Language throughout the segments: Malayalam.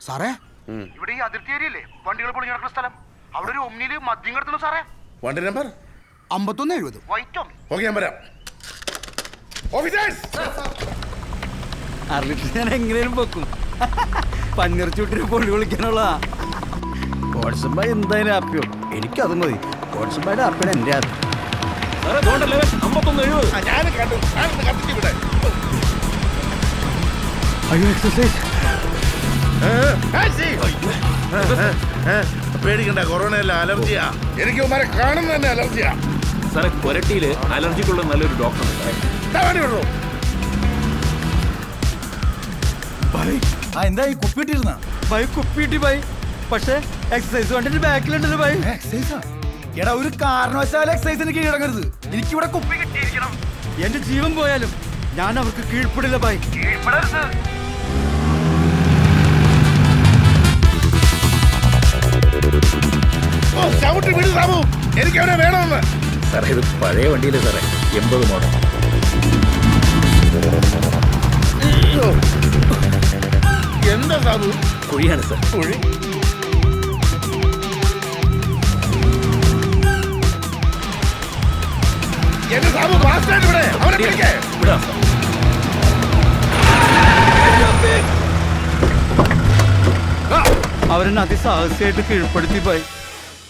സാറേ? ഇവിടെ ഈ അതിർത്തി ഏരിയല്ലേ വണ്ടികൾ പൊളിഞ്ഞു നടക്കുന്ന സ്ഥലം. അവിടെ ഒരു ഒമ്നിയിൽ മദ്യം കിടത്തുന്നു സാറേ. വണ്ടി നമ്പർ? അമ്പത്തൊന്ന് എഴുപത്. വൈറ്റ് ഓക്കെ ഞാൻ വരാം. ഓഫീസേഴ്സ്! അറിഞ്ഞിട്ട് ഞാൻ എങ്ങനെയും വെക്കും പന്നിറച്ചൂട്ടിന് ചുട്ടിന് പൊള്ളി വിളിക്കാനുള്ള വാട്സപ്പ് എന്തായാലും ആപ്പിയോ? എനിക്കത് മതി. വാട്സപ്പായിട്ട് ആപ്പിയാണ് എന്റെ ആപ്പ്. അയ്യോ എക്സസൈസ് പേടിക്കണ്ട കൊറോണ അല്ല അലർജിയാ. എനിക്ക് ഉമാരെ കാണുന്ന തന്നെ അലർജിയാ. സാറെ കൊരട്ടിയിൽ അലർജിക്കുള്ള നല്ലൊരു ഡോക്ടർ ആ എന്താ ഈ കുപ്പിട്ടിരുന്ന ബൈ കുപ്പിട്ടി ബൈ. പക്ഷേ എക്സസൈസ് കണ്ടിട്ട് ബാക്കിലുണ്ടല്ലോ ബൈ. എക്സസൈസാ എടാ ഒരു കാരണവശാലും എക്സസൈസിന് കീഴടങ്ങരുത്. എനിക്കിവിടെ കുപ്പി എന്റെ ജീവൻ പോയാലും ഞാൻ അവർക്ക് കീഴ്പ്പെടില്ല ബൈ. ഓ ചവിട്ടി വിടു സാബു എനിക്ക് അവനെ വേണമെന്ന്. സാറേ ഇത് പഴയ വണ്ടിയിൽ സാറേ? എൺപത് മോഡൽ. എന്താ സാബു കുഴിയാണ് സാർ. കുഴി? എന്റെ സാബു ഫാസ്റ്റായിട്ട് ഇവിടെ അവനെ പിടിക്കേ വിടാം സാർ. അവരെന്നെ അതിസാഹസികമായിട്ട് കീഴ്പ്പെടുത്തി ബൈ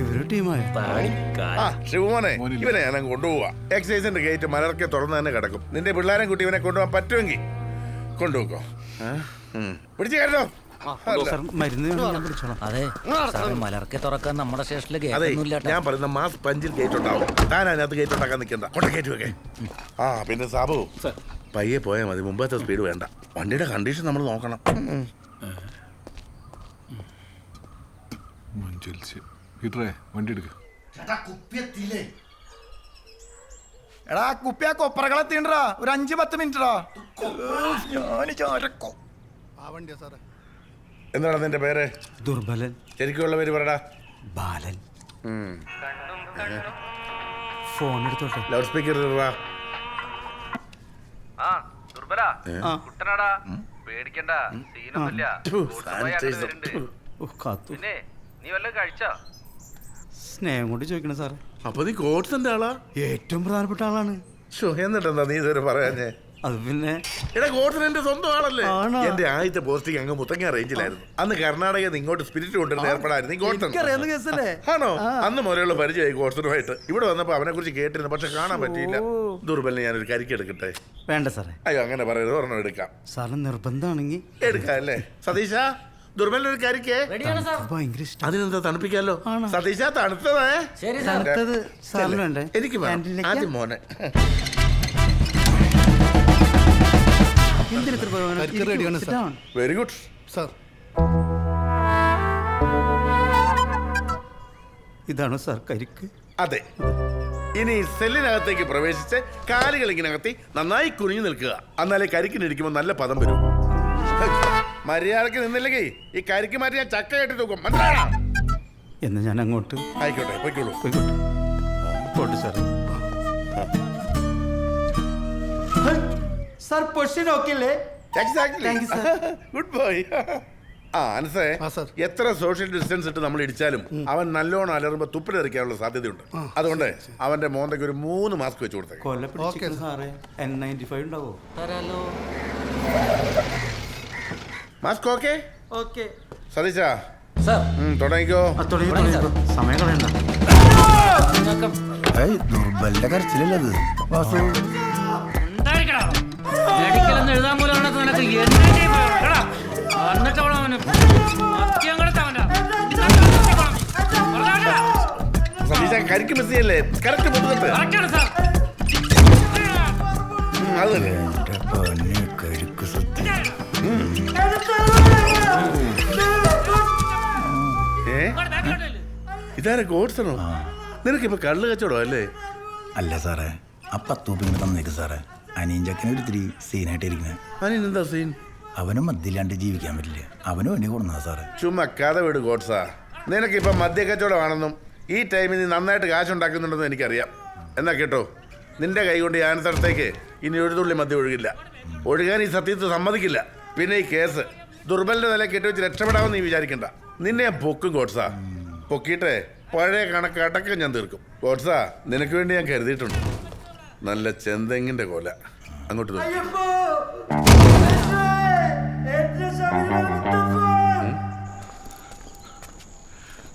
ഇവർ ടീമായ? താടി ആ ശിവമോനെ ഇവനെ ഞാൻ കൊണ്ടുപോവാ. എക്സൈസിന്റെ ഗേറ്റ് മലർക്കെ തുറന്ന് തന്നെ കിടക്കും. നിന്റെ പിള്ളേരെ കുട്ടി ഇവനെ കൊണ്ടുപോകാൻ പറ്റുമെങ്കിൽ കൊണ്ടുപോക്കോ. പിടിച്ചു ഞാൻ അതെ സാറേ മലർക്കെ തുറക്കാൻ നമ്മുടെ സ്റ്റേഷനിൽ അതെ കേൾക്കുന്നില്ല ഞാൻ പറയുന്ന മാസ് പഞ്ചിൽ ഗേറ്റ് ഉണ്ടാവും. താൻ അതിനകത്ത് ഗേറ്റ് ഉണ്ടാക്കാൻ നിൽക്കണ്ട. കൊണ്ട ഗേറ്റ് വെക്കേ ആ പിന്നെ സാബു പയ്യെ പോയാൽ മതി. മുമ്പത്തെ സ്പീഡ് വേണ്ട. വണ്ടിയുടെ കണ്ടീഷൻ നമ്മൾ നോക്കണം. ഉം. ഹീറ്ററേ വണ്ടി എടുക്ക. എടാ കുപ്പി ആ കൊപ്പറകളെ തീണ്ടടാ ഒരു അഞ്ച് പത്ത് മിനിറ്റടാ. ഞാൻ ചോരക്കോ. ആ വണ്ടിയാ സാറേ. എന്താണ് നിന്റെ പേര്? ദുർബലൻ. ശരിക്കുള്ള പേര് പറടാ. ബാലൻ. ഫോൺ എടുത്തോട്ടെ ലൗഡ് സ്പീക്കർ ആ ദുർബല. കുട്ടനാടാ. പേടിക്കണ്ട. സീനൊന്നുമില്ല. പിന്നെ നീ വല്ലതും കഴിച്ചോ? സ്നേഹം കൊണ്ട് ചോദിക്കണം സാർ അപ്പൊ നീ കോട്സിന്റെ ആളാ? ഏറ്റവും പ്രധാനപ്പെട്ട ആളാണ്. ഷോ എന്നിട്ടെന്താ നീ ഇതുവരെ പറയാഞ്ഞേ? അത് പിന്നെ എടാ കോട്സൻ എന്റെ സ്വന്തം ആളല്ലേ? ആണോ? എന്റെ ആദ്യത്തെ പോസ്റ്റിംഗ് അങ്ങ് മുത്തങ്ങ റേഞ്ചിലായിരുന്നു. അന്ന് കർണാടകയിൽ നിന്ന് ഇങ്ങോട്ട് സ്പിരിറ്റ് കൊണ്ടുവരുന്ന ഏർപ്പെടായിരുന്നു. നീ കോട്സൺ എനിക്കറിയാവുന്ന കേസല്ലേ? ആണോ? അന്ന് മുതലുള്ള പരിചയമായി കോട്ടനുമായിട്ട് ഇവിടെ വന്നപ്പോ അവനെ കുറിച്ച് കേട്ടിരുന്നു പക്ഷെ കാണാൻ പറ്റിയില്ല. ദുർബലിനെ ഞാനൊരു കരിക്ക് എടുക്കട്ടെ? വേണ്ട സാറേ. അയ്യോ അങ്ങനെ പറയരുത് ഒരെണ്ണം എടുക്കാം. സാറിന് നിർബന്ധമാണെങ്കിൽ എടുക്കാം അല്ലേ? സതീശ? ദുർബലിന് ഒരു കാര്യക്കേ ഭയങ്കര ഇഷ്ടം. അതിനെന്താ തണുപ്പിക്കാലോ? ആണോ? സതീശ തണുത്തതേ ശരി എനിക്ക് വേണം? ആദ്യം മോനെ. എന്തിന് ഇത്ര ബഹളം? കരിക്ക് റെഡിയാണ് Sit sir. down. Very good sir ഇതാണോ സാർ കരിക്ക്. അതെ. ഇനി സെല്ലിനകത്തേക്ക് പ്രവേശിച്ച് കാലുകൾ ഇങ്ങനെ അകത്തി നന്നായി കുനിഞ്ഞു നിൽക്കുക. എന്നാലേ കരിക്കിനിരിക്കുമ്പോൾ നല്ല പദം വരും. മര്യാദയ്ക്ക് നിന്നില്ലെങ്കിൽ ഈ കരിക്ക് മാറ്റി ഞാൻ ചക്ക കെട്ടി തൂക്കും. മനസ്സിലായോ? എന്ന് ഞാൻ അങ്ങോട്ട് ആയിക്കോട്ടെ പോയിക്കോളൂ. പോയിക്കോട്ടെ. പോട്ടെ സാർ സാർ പൊസിഷൻ ഓക്കെ അല്ലേ? Thank you, sir. Good boy ആ അനസേ ആ, sir. എത്ര സോഷ്യൽ ഡിസ്റ്റൻസ് ഇട്ട് നമ്മൾ ഇടിച്ചാലും അവൻ നല്ലോണം അലറുമ്പോ തുപ്പിലെറിക്കാനുള്ള സാധ്യതയുണ്ട്. അതുകൊണ്ട് അവന്റെ മോന്തയ്ക്ക് ഒരു മൂന്ന് മാസ്ക് വെച്ച് കൊടുത്തേക്ക്. കൊല്ല സാറേ. എൻ നയന്റി ഫൈവ് ഉണ്ടാവോ? തരാലോ. മാസ്ക് ഓക്കെ ഓക്കെ സതീശ സാർ തുടങ്ങിക്കോ തുടങ്ങി തുടങ്ങി സമയം കളയണ്ട ദുർബലിന്റെ കരച്ചിലല്ലത് മെഡിക്കലെന്ന് എഴുതാൻ പോലും. സതീശ കരിക്ക് മിസ് ചെയ്യല്ലേ? കറക്റ്റ് അത് തന്നെ. ഇതാരെ ഗോഡ്സണോ നിനക്കിപ്പോ കള്ള് കച്ചവടം അല്ലേ? അല്ല സാറേ ആ പത്ത് രൂപ ഇങ്ങനെ തന്നേക്ക് സാറേ. അനിയൻ ചക്കന് ഒരിത്തിരി സീനായിട്ടിരിക്കുന്നത് അനിയൻ എന്താ സീൻ? അവനും മദ്യമില്ലാണ്ട് ജീവിക്കാൻ പറ്റില്ല. അവനും വേണ്ടി കൊടുന്നതാ സാറേ. ചുമ്മാ കഥ വിട് ഗോഡ്സാ നിനക്കിപ്പം മദ്യ കച്ചവടമാണെന്നും ഈ ടൈമിൽ നീ നന്നായിട്ട് കാശുണ്ടാക്കുന്നുണ്ടെന്നും എനിക്കറിയാം. എന്നാ കേട്ടോ നിന്റെ കൈ കൊണ്ട് യാനത്തടത്തേക്ക് ഇനി ഒരു തുള്ളി മദ്യം ഒഴുകില്ല. ഒഴുകാൻ ഈ സത്യത്തിൽ സമ്മതിക്കില്ല. പിന്നെ ഈ കേസ് ദുർബലിന്റെ നില കെട്ടിവെച്ച് രക്ഷപ്പെടാമെന്ന് നീ വിചാരിക്കണ്ട. നിന്നെ ഞാൻ പൊക്കും ഗോഡ്സാ പൊക്കിയിട്ടേ പഴയ കണക്ക് അടക്കം ഞാൻ തീർക്കും. ഗോഡ്സാ നിനക്ക് വേണ്ടി ഞാൻ കരുതിയിട്ടുണ്ട്. നല്ല ചെന്തെങ്ങിന്റെ കൊല. അങ്ങോട്ട്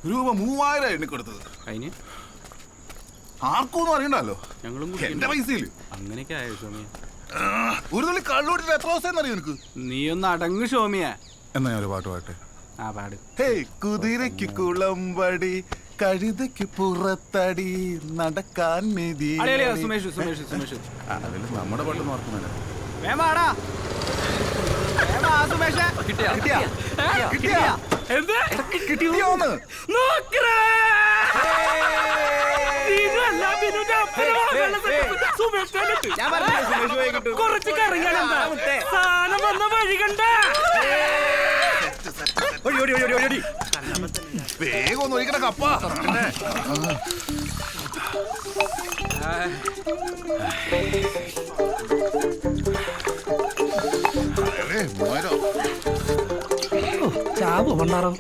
രൂപ മൂവായിരം എണ്ണി കൊടുത്തത്. അതിന്? ആർക്കൊന്നും അറിയണ്ടല്ലോ ഞങ്ങളും എന്റെ പൈസയിൽ അങ്ങനെയൊക്കെ ആയോ സോമിയ ഒരു തുള്ളി കള്ളൂട്ടിട്ട് എത്ര ദിവസം അറിയോ നിനക്ക്? നീ ഒന്ന് അടങ്ങ് സോമിയ എന്നാ ഞാൻ ഒരു പാട്ട് പാട്ടെ ആ പാട്. ഹേ കുതിരയ്ക്ക് കുളമ്പടി കഴുതയ്ക്ക് പുറത്തടി നടക്കാൻ മെതി. അളിയളിയാ, സുമേഷ് സുമേഷ് സുമേഷ്. അതിൽ നമ്മുടെ പാട്ട് നോക്കുന്നില്ല വേമാടാ കിട്ടിയാ. കിട്ടിയാ. കിട്ടിയാ. എന്ത്? കിട്ടിയോന്ന്. കുറച്ച് കറങ്ങണം സാധനം വന്ന വഴി കണ്ട. വേഗം ഒന്ന് ഒഴിക്കണ കപ്പ. അതെ, മൂവായിരം. ചാവ് പണ്ടാറോ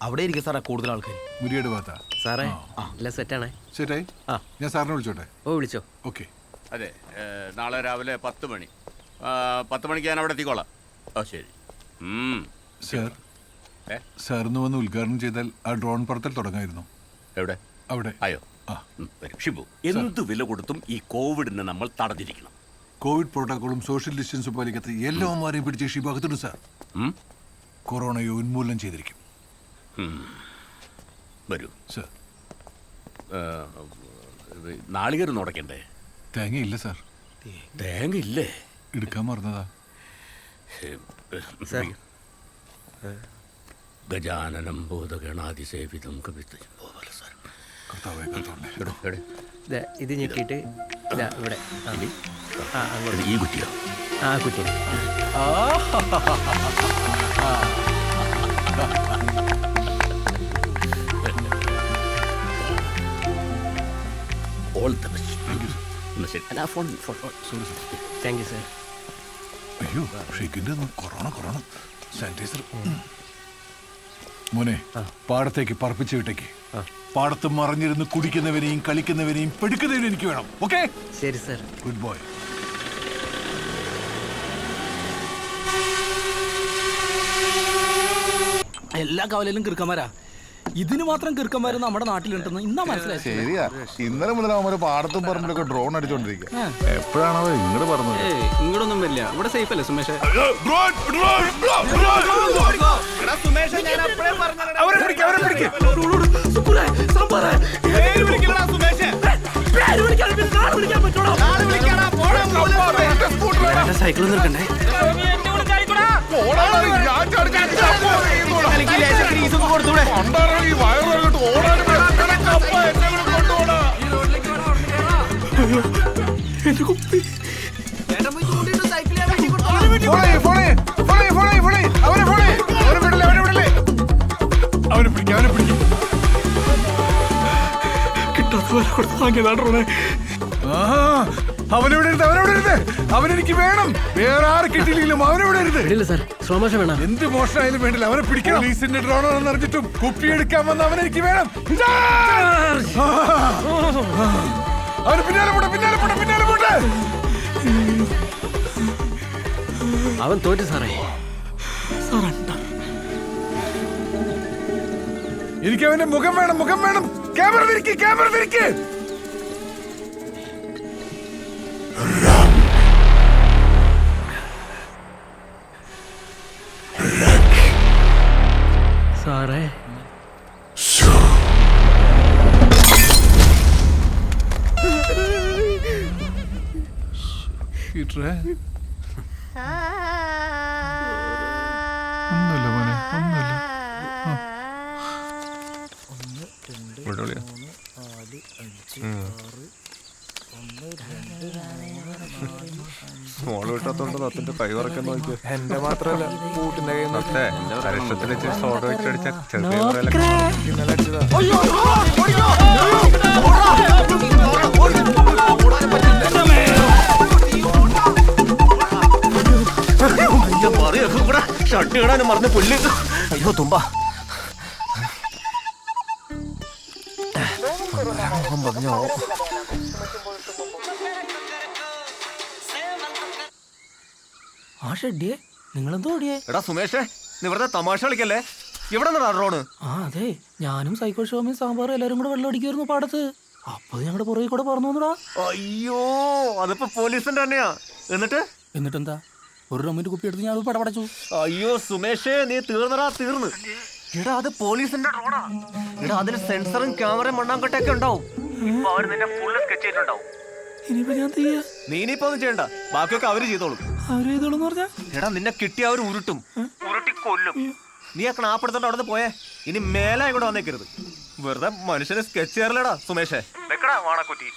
അവിടെ ഇരിക്കും സാറേ കൂടുതൽ ആൾക്കാർ മുരിയുടെ ഭാഗത്താ? സാറേ എല്ലാം സെറ്റാണേ ശരിയായി ആ. ഞാൻ സാറിനെ വിളിച്ചോട്ടെ? ഓ വിളിച്ചോ. ഓക്കെ അതെ നാളെ രാവിലെ പത്ത് മണി. പത്ത് മണിക്ക് ഞാൻ അവിടെ എത്തിക്കോളാം. ഓ ശരി. സാർ? സാറിന് വന്ന് ഉദ്ഘാടനം ചെയ്താൽ ആ ഡ്രോൺ പറത്തൽ തുടങ്ങായിരുന്നു. എവിടെ? അവിടെ. വരൂ. ഷിബു എന്ത് വില കൊടുത്തും ഈ കോവിഡിനെ നമ്മൾ തടഞ്ഞിരിക്കണം. കോവിഡ് പ്രോട്ടോക്കോളും സോഷ്യൽ ഡിസ്റ്റൻസും പാലിക്കാത്ത എല്ലാവന്മാരെയും പിടിച്ച് ഷിഭാഗത്തുണ്ട് സാർ? കൊറോണയെ ഉന്മൂലനം ചെയ്തിരിക്കും. വരൂ. സാർ. നാളികേരം നുടക്കണ്ടേ തേങ്ങയില്ല സാർ? തേങ്ങ ഇല്ലേ എടുക്കാൻ മറന്നതാ. ഗജാനനം ബോധഗണാതിസേവിതം കവിത കർത്താവേ കർത്താവേ ദേ, ഇത് ഞെക്കിയിട്ട് ഇതാ ഇവിടെ. ആ. ആ അങ്ങോട്ട്. ഈ കുറ്റിയോ? ആ കുറ്റി. ഓൾ ശരി. അല്ല phone phone. Sorry sir thank you sir അയ്യോ ഷെയ്ക്കിന്റെ കൊറോണ കൊറോണ. സാനിറ്റൈസർ മോനെ പാടത്തേക്ക് പറപ്പിച്ച് വിട്ടേക്ക്. പാടത്ത് മറിഞ്ഞിരുന്ന് കുടിക്കുന്നവനെയും കളിക്കുന്നവനെയും പെടുക്കുന്നവനും എനിക്ക് വേണം ഓക്കെ? ശരി സാർ ഗുഡ് ബോയ് എല്ലാ കവലയിലും കിറുക്കന്മാരാ. ഇതിന് മാത്രം കിറുക്കന്മാര് നമ്മുടെ നാട്ടിലുണ്ടെന്ന് ഇന്നാ മനസ്സിലായി ശരിയാ ഇന്നലെ മുതൽ അവന്മാര് പാടത്തും പറമ്പിലൊക്കെ ഡ്രോൺ അടിച്ചോണ്ടിരിക്കുക എപ്പോഴാണോ ഇങ്ങോട്ട് പറഞ്ഞത് ഇങ്ങോട്ടൊന്നും വരില്ല ഇവിടെ സേഫ് അല്ലേ സുമേഷ് സൈക്കിൾ നിർക്കണ്ടേ അവനെ പിടിക്കാം അവനെ പിടിക്കും. അവനെവിടെ ഇരുന്ന് അവനെവിടെ ഇരുന്ന് അവനെനിക്ക് വേണം. വേറെ ആര് കിട്ടിയില്ലെങ്കിലും അവനെവിടെ ഇല്ല സാർ സ്ലോ വേണം? എന്ത് മോഷണമായാലും വേണ്ടില്ല. അവനെ പിടിക്കണം. പോലീസിന്റെ ഡ്രോണാണെന്ന് അറിഞ്ഞിട്ടും കുപ്പി എടുക്കാൻ വന്ന അവനെനിക്ക് വേണം. ഇതാ! അവന് പിന്നാലെ പോട്ടെ പിന്നാലെ പോട്ടെ പിന്നാലെ പോട്ടെ. അവൻ തോറ്റു സാറേ. എനിക്ക് അവന്റെ മുഖം വേണം മുഖം വേണം. ക്യാമറ തിരിക്ക് ക്യാമറ തിരിക്ക് ഒന്നുമില്ല മോനെ ഒന്നുമില്ല. ഒന്ന് രണ്ട് ഇവിടെ വിളിയാ. മൂന്ന് നാല് അഞ്ച് ആറ് ഒന്ന് രണ്ട് മൂന്ന് നാല് അഞ്ച്. മോൾ വിട്ടാത്തോണ്ട് തത്തിന്റെ കൈ വറക്കാൻ നോക്കിയ. എന്റെ മാത്രല്ല കൂട്ടിന്റെ കയ്യിൽ നിന്ന് തത്തേ കരക്ഷത്തിൽ വെച്ച് സോഡ വെച്ചടിച്ച ചെറിയ ഷർട്ട് ഇടാനും മറന്ന് പുല്ല്. അയ്യോ തുമ്പ. ആ ഷെഡിയെ നിങ്ങളെന്തോ ഓടിയേ എടാ സുമേഷേ നീ വെറുതെ തമാശ കളിക്കല്ലേ? ഇവിടെ നിന്നാ ഡ്രോണ്. ആ അതെ. ഞാനും സൈക്കോ ഷോമിയും സാമ്പാറും എല്ലാരും കൂടെ വെള്ളം അടിക്കുമായിരുന്നു പാടത്ത്. അപ്പൊ ഞങ്ങളുടെ പുറകെ കൂടെ പറഞ്ഞു വന്നടാ. അയ്യോ അതിപ്പോ പോലീസിന്റെ തന്നെയാ. എന്നിട്ട്? എന്നിട്ടെന്താ? ഒരു റമ്മിന്റെ കുപ്പി എടുത്ത് ഞാൻ അത് പടപടച്ചു. അയ്യോ സുമേഷേ നീ തീർന്നടാ തീർന്ന്. എടാ അത് പോലീസിന്റെ ഡ്രോണാ എടാ അതിന് സെൻസറും ക്യാമറയും മണ്ണാങ്കട്ടൊക്കെ ഉണ്ടാവും. ഇപ്പൊ അവർ നിന്നെ ഫുള്ള് സ്കെച്ച് ചെയ്തിട്ടുണ്ടാവും. ഇനിയിപ്പോ ഞാൻ ചെയ്യാ? നീ ഇനിയിപ്പോ ഒന്നും ചെയ്യണ്ട. ബാക്കിയൊക്കെ അവർ ചെയ്തോളും. അവർ ചെയ്തോളൂന്ന് പറഞ്ഞാ? എടാ നിന്നെ കിട്ടി അവർ ഉരുട്ടും. ഉരുട്ടി കൊല്ലും. നീ ആ ക്നാപ്പെടുത്തോണ്ട് അവിടെ പോയേ. ഇനി മേലെ ഇങ്ങോട്ട് വന്നേക്കരുത്. വെറുതെ മനുഷ്യനെ സ്കെച്ച് ചെയ്യാറില്ലടാ സുമേഷേ. വെക്കടാ വാണക്കുറ്റി.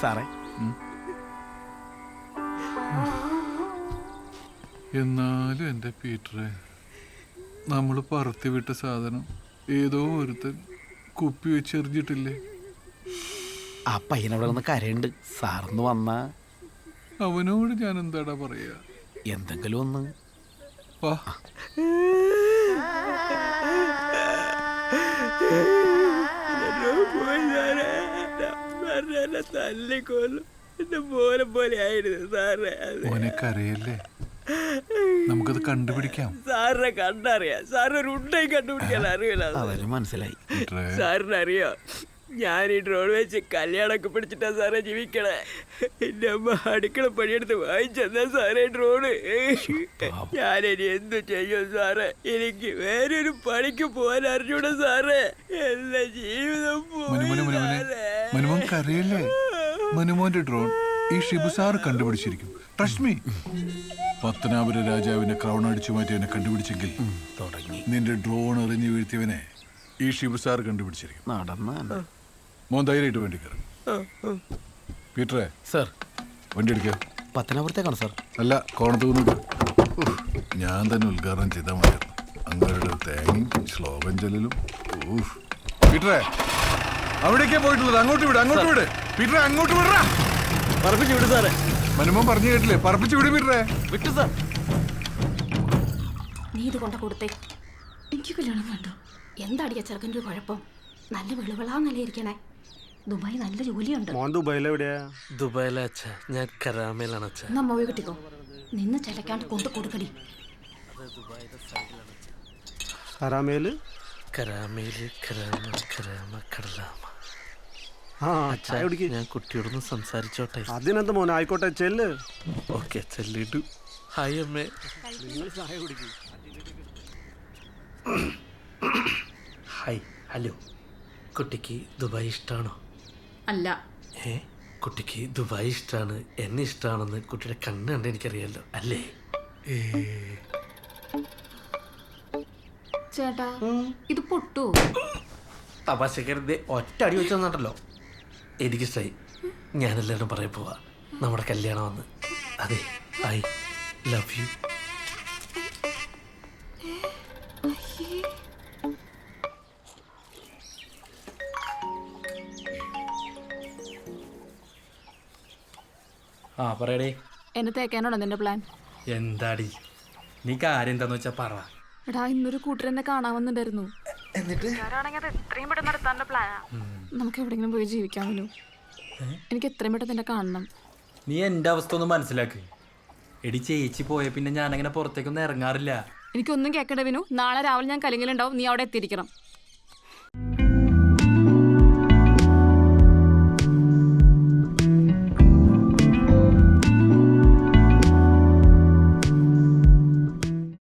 സാറേ. എന്നാലും എന്റെ പീറ്ററെ നമ്മൾ പറത്തി വിട്ട സാധനം ഏതോ ഒരുത്തൻ കുപ്പി വെച്ചെറിഞ്ഞിട്ടില്ലേ ആ പയ്യനവിടെ നിന്ന് കരയുണ്ട് സാറിന്ന് വന്ന. അവനോട് ഞാൻ എന്താടാ പറയാ? എന്തെങ്കിലും ഒന്ന്. വാ. തല്ലിക്കൊല്ലും എന്റെ പോലെ പോലെ ആയിരുന്നു സാറേ അറിയല്ലേ കരയല്ലേ നമുക്കത് കണ്ടുപിടിക്കാം. സാറിനെ കണ്ടറിയാം. സാറിന് ഒരു ഉണ്ടയും കണ്ടുപിടിക്കാൻ അറിയില്ല. അവർ മനസ്സിലായി. സാറിനറിയോ? സാറിന് ഞാൻ ഈ ഡ്രോൺ വെച്ച് കല്യാണമൊക്കെ പിടിച്ചിട്ടാ സാറേ ജീവിക്കണേ. എന്റെ അമ്മ അടുക്കള പണിയെടുത്ത് വാങ്ങിച്ചെന്നാ സാറേ ഡ്രോണ് ഞാനിനി എന്തു ചെയ്യും സാറേ? എനിക്ക് വേറൊരു പണിക്ക് പോകാൻ അറിഞ്ഞൂടാ സാറേ. എന്റെ ജീവിതം പോയി. മനുമോൻ കരയല്ലേ മനുമോന്റെ ഡ്രോൺ ഈ ഷിബു സാർ കണ്ടുപിടിച്ചിരിക്കും. ട്രസ്റ്റ് മീ പത്തനാപുര രാജാവിനെ ക്രൗൺ അടിച്ചു മാറ്റിയവനെ കണ്ടുപിടിച്ചെങ്കിൽ തുടങ്ങി. നിന്റെ ഡ്രോൺ എറിഞ്ഞു വീഴ്ത്തിയവനെ ഈ ഷിബു സാർ കണ്ടുപിടിച്ചിരിക്കും. നടന്ന മോൻ ധൈര്യമായിട്ട് വേണ്ടി കയറും. പീറ്ററെ സാർ. വണ്ടി എടുക്കുക പത്തനാപുരത്തേക്കാണ് സാർ? അല്ല കോണത്ത് നിന്നിട്ട് ഞാൻ തന്നെ ഉദ്ഘാടനം ചെയ്താൽ മതിയായിരുന്നു അങ്ങയുടെ തേങ്ങയും ശ്ലോകം ചൊല്ലലും. പീറ്ററെ അവിടേക്കാ പോയിട്ടുള്ളത്? അങ്ങോട്ട് വിട് അങ്ങോട്ട് വിട്. പീറ്ററെ അങ്ങോട്ട് വിടറാ. പറപ്പിച്ച് വിട് സാറേ. മനുമോൻ പറഞ്ഞു കേട്ടില്ലേ? പറപ്പിച്ച് വിട് പീറ്ററെ. വിട്ടു സാർ. നീ ഇത് കൊണ്ട കൊടുത്തേ. എനിക്ക് കല്യാണം വേണ്ട? എന്താടിയ ചെറുക്കന്റെ ഒരു കുഴപ്പം? നല്ല വെളുവിളാ ഇരിക്കണേ. ദുബായ് നല്ല ജോലിയുണ്ട്. മോൻ ദുബായിൽ എവിടെയാ? ദുബായിലെ അച്ഛ. ഞാൻ കരാമയിലാണ് അച്ഛ. നമ്മ പോയി കിട്ടിക്കോ. നിന്ന് ചിലക്കാണ്ട് കൊണ്ട് കൊടുക്കടി. ഹറാമേൽ കരാമയിൽ കരാമ കരാമ കടലാമ ആ അച്ഛാ ഞാൻ കുട്ടിയോടൊന്ന് സംസാരിച്ചോട്ടെ? അതിനെന്ത് മോനെ? ആയിക്കോട്ടെ ചെല്ല്. ഓക്കെ ചെല്ലിട്ടു. ഹായ് അമ്മേ. Hi hello. കുട്ടിക്ക് ദുബായ് ഇഷ്ടമാണോ അല്ല. ഏ കുട്ടിക്ക് ദുബായ് ഇഷ്ടമാണ് എന്നെ ഇഷ്ടമാണെന്ന് കുട്ടിയുടെ കണ്ണ് കണ്ട് എനിക്കറിയാലോ അല്ലേ? ചേട്ടാ ഇത് പൊട്ടു? തപാശക്കരുത് ഒറ്റ അടി വെച്ച് തന്നിട്ടല്ലോ എനിക്കിഷ്ടായി ഞാനെല്ലാവരും പറയാൻ പോവാ. നമ്മുടെ കല്യാണം വന്ന്. അതെ ഐ ലവ് യു ആ പറയടേ. എന്നെ തേക്കാനാണോ നിന്റെ പ്ലാൻ എന്താടി? നീ കാര്യം എന്താന്ന് വെച്ചാ പറ. എടാ ഇന്നൊരു കൂട്ടർ എന്നെ കാണാമെന്നുണ്ടായിരുന്നു എന്നിട്ട്? എത്രയും പെട്ടെന്ന് നടത്താനുള്ള പ്ലാനാ നമുക്ക് എവിടെങ്കിലും പോയി ജീവിക്കാമല്ലോ. എനിക്ക് എത്രയും പെട്ടെന്ന് എന്നെ കാണണം. നീ എന്റെ അവസ്ഥ ഒന്ന് മനസ്സിലാക്ക്. എടി ചേച്ചി പോയ പിന്നെ ഞാൻ അങ്ങനെ പുറത്തേക്കൊന്നും ഇറങ്ങാറില്ല. എനിക്കൊന്നും കേൾക്കണ്ട വിനു. നാളെ രാവിലെ ഞാൻ കലിങ്ങിലുണ്ടാവും. നീ അവിടെ എത്തിയിരിക്കണം.